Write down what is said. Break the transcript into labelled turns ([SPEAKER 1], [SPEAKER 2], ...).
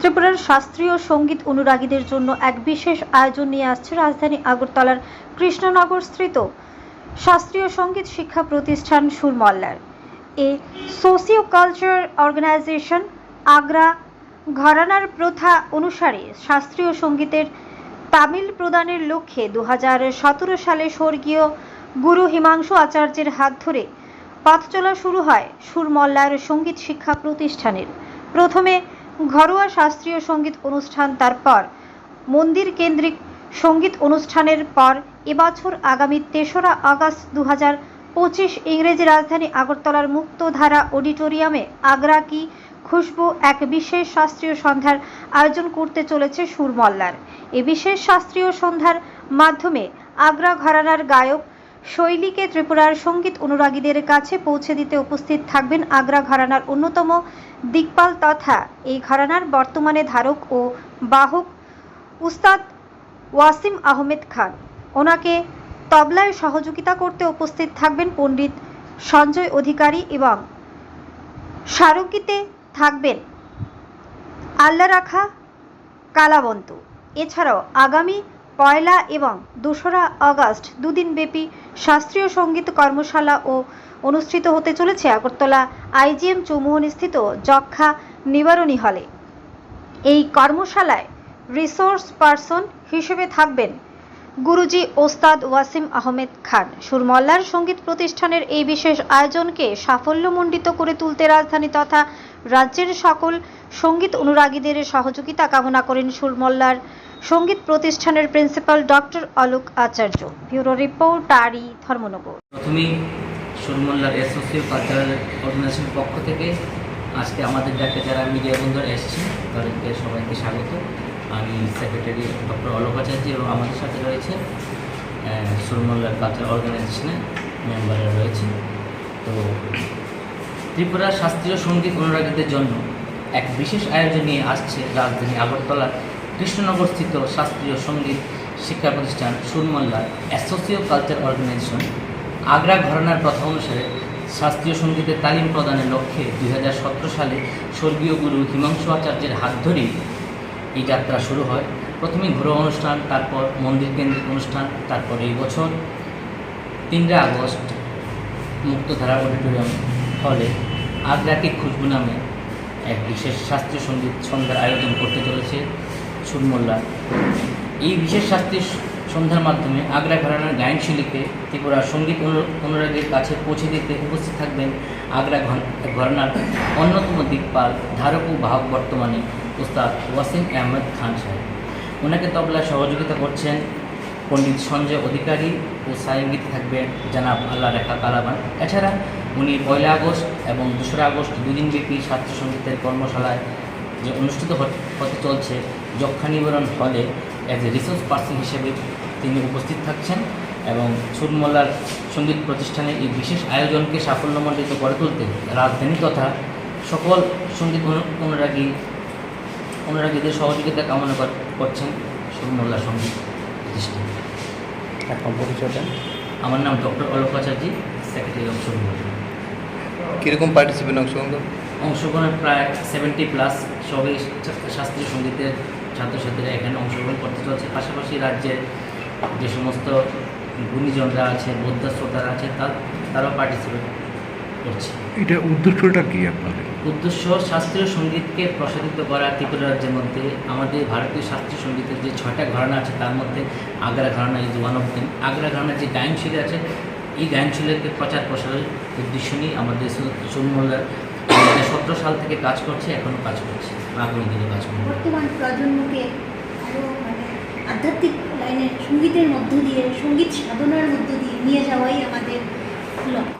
[SPEAKER 1] ত্রিপুরার শাস্ত্রীয় সংগীত অনুরাগীদের জন্য এক বিশেষ আয়োজন নিয়ে আসছে রাজধানী আগরতলার কৃষ্ণনগর স্থিত শাস্ত্রীয় সংগীত শিক্ষা প্রতিষ্ঠান সুরমল্লার। A socio culture organisation Agra ঘরানার প্রথা অনুসারে শাস্ত্রীয় সঙ্গীতের তামিল প্রদানের লক্ষ্যে দু হাজার সতেরো সালে স্বর্গীয় গুরু হিমাংশু আচার্যের হাত ধরে পথ চলা শুরু হয় সুরমল্লার সংগীত শিক্ষা প্রতিষ্ঠানের। প্রথমে ঘরোয়া শাস্ত্রীয় সংগীত অনুষ্ঠান তারপর মন্দির কেন্দ্রিক সংগীত অনুষ্ঠানের পর এবছর আগামী তেসরা আগস্ট দু হাজার পঁচিশ ইংরেজি রাজধানী আগরতলার মুক্তধারা অডিটোরিয়ামে আগ্রা কি খুশবু এক বিশেষ শাস্ত্রীয় সন্ধ্যার আয়োজন করতে চলেছে সুরমল্লার। এ বিশেষ শাস্ত্রীয় সন্ধ্যার মাধ্যমে আগ্রা ঘরানার গায়ক শৈলীকে ত্রিপুরার সংগীত অনুরাগীদের কাছে পৌঁছে দিতে উপস্থিত থাকবেন আগ্রা ঘরানার অন্যতম দিকপাল তথা এই ঘরানার বর্তমানে ধারক ও বাহক উস্তাদ ওয়াসিম আহমেদ খান। ওনাকে তবলায় সহযোগিতা করতে উপস্থিত থাকবেন পণ্ডিত সঞ্জয় অধিকারী এবং স্মারকীতে থাকবেন আল্লা রাখা কালাবন্ত এছাড়াও আগামী পয়লা এবং দোসরা আগস্ট দুদিনব্যাপী শাস্ত্রীয় সংগীত কর্মশালা ও অনুষ্ঠিত হতে চলেছে আগরতলা আইজিএম চৌমুহনীস্থিত যক্ষা নিবারণী হলে। এই কর্মশালায় রিসোর্স পারসন হিসেবে থাকবেন গুরুজি ওস্তাদ ওয়াসিম আহমেদ খান। সুরমল্লার সংগীত প্রতিষ্ঠানের এই বিশেষ আয়োজনকে সাফল্যমণ্ডিত করে তুলতে রাজধানী তথা রাজ্যের সকল সংগীত অনুরাগীদের সহযোগিতা কামনা করেন সুরমল্লার সংগীত প্রতিষ্ঠানের principal doctor Alok Acharya. Bureau report আরি ধর্মনগর।
[SPEAKER 2] প্রথমেই সুরমল্লার অ্যাসোসিয়েট কালচারাল অর্গানাইজেশনের পক্ষ থেকে আজকে আমাদের ডাকে যারা মিডিয়া বন্ধুরা এসেছেন, তাদেরকে সবাইকে স্বাগত। আমি সেক্রেটারি ডক্টর অলোক আচার্য এবং আমাদের সাথে রয়েছে সুরমল্লার কালচার অর্গানাইজেশনের মেম্বাররা রয়েছে। তো ত্রিপুরা শাস্ত্রীয় সংগীত অনুরাগীদের জন্য এক বিশেষ আয়োজন নিয়ে আসছে রাজধানী আগরতলার কৃষ্ণনগর স্থিত শাস্ত্রীয় সংগীত শিক্ষা প্রতিষ্ঠান সুরমল্লার অ্যাসোসিয়েট কালচার অর্গানাইজেশন আগ্রা ঘরানার প্রথা অনুসারে শাস্ত্রীয় সঙ্গীতের তালিম প্রদানের লক্ষ্যে দুই হাজার সতেরো সালে স্বর্গীয় গুরু হিমাংশু আচার্যের হাত ধরেই এই যাত্রা শুরু হয়। প্রথমে ঘরোয়া অনুষ্ঠান, তারপর মন্দির কেন্দ্রিক অনুষ্ঠান, তারপর এই বছর তিনরা আগস্ট মুক্তধারা অডিটোরিয়াম হলে আগ্রাকে খুশবু নামে এক বিশেষ শাস্ত্রীয় সংগীত সন্ধ্যার আয়োজন করতে চলেছে। সুরমোল্লা। এই বিশেষ শাস্ত্রীয় সন্ধ্যার মাধ্যমে আগ্রা ঘরানার গায়নশৈলীকে ত্রিপুরার সংগীত অনু- অনুরাগীর কাছে পৌঁছে দিতে উপস্থিত থাকবেন আগ্রা ঘরানার অন্যতম দিকপাল, ধারক ও বাহক বর্তমানে উস্তাদ ওয়াসিম আহমেদ খান সাহেব। ওনাকে তবলায় সহযোগিতা করছেন পণ্ডিত সঞ্জয় অধিকারী ও সায়ঙ্গীতে থাকবেন জানাব আল্লাহ রেখা কালাবান। এছাড়া উনি পয়লা আগস্ট এবং দোসরা আগস্ট দুদিনব্যাপী ছাত্র সঙ্গীতের কর্মশালায় যে অনুষ্ঠিত হতে চলছে যক্ষা নিবারণ হলে অ্যাজ এ রিসোর্স পার্সন হিসেবে তিনি উপস্থিত থাকছেন এবং সুরমল্লার সংগীত প্রতিষ্ঠানে এই বিশেষ আয়োজনকে সাফল্যমণ্ডিত করে তুলতে রাজধানী তথা সকল সংগীত অনু- অনুরাগী অনুরাগীদের সহযোগিতা কামনা কর- করছেন সুরমল্লা সংগীত প্রতিষ্ঠান।
[SPEAKER 3] এখন পরিচয় দেন
[SPEAKER 2] আমার নাম doctor Alok Acharya secretary of Surmalla
[SPEAKER 3] কীরকম পার্টিসিপেন্ট অংশগ্রহণ
[SPEAKER 2] অংশগ্রহণের প্রায় সেভেন্টি প্লাস সবই শাস্ত্রীয় সঙ্গীতের ছাত্রছাত্রীরা এখানে অংশগ্রহণ করতে চলছে। পাশাপাশি রাজ্যের যে সমস্ত গুণীজনরা আছে বৌদ্ধ শ্রোতারা আছে তার তারাও পার্টিসিপেট করছে।
[SPEAKER 4] এটা উদ্দেশ্যটা কি আপনাদের?
[SPEAKER 2] উদ্দেশ্য শাস্ত্রীয় সঙ্গীতকে প্রসারিত করা ত্রিপুরা রাজ্যের মধ্যে। আমাদের ভারতীয় শাস্ত্রীয় সঙ্গীতের যে ছয়টা ঘরানা আছে তার মধ্যে Agra gharana is one of them Agra ঘরানার যে গায়নশৈলী আছে এই গায়নশৈলীকে প্রচার প্রসারের উদ্দেশ্য নিয়ে আমাদের সুনমল্লার সতেরো সাল থেকে কাজ করছে এখনও কাজ করছে, আগামী দিনে কাজ করছে
[SPEAKER 5] বর্তমান প্রজন্মকে আরও মানে আধ্যাত্মিক লাইনে সঙ্গীতের মধ্য দিয়ে, সংগীত সাধনার মধ্য দিয়ে নিয়ে যাওয়াই আমাদের লক্ষ্য।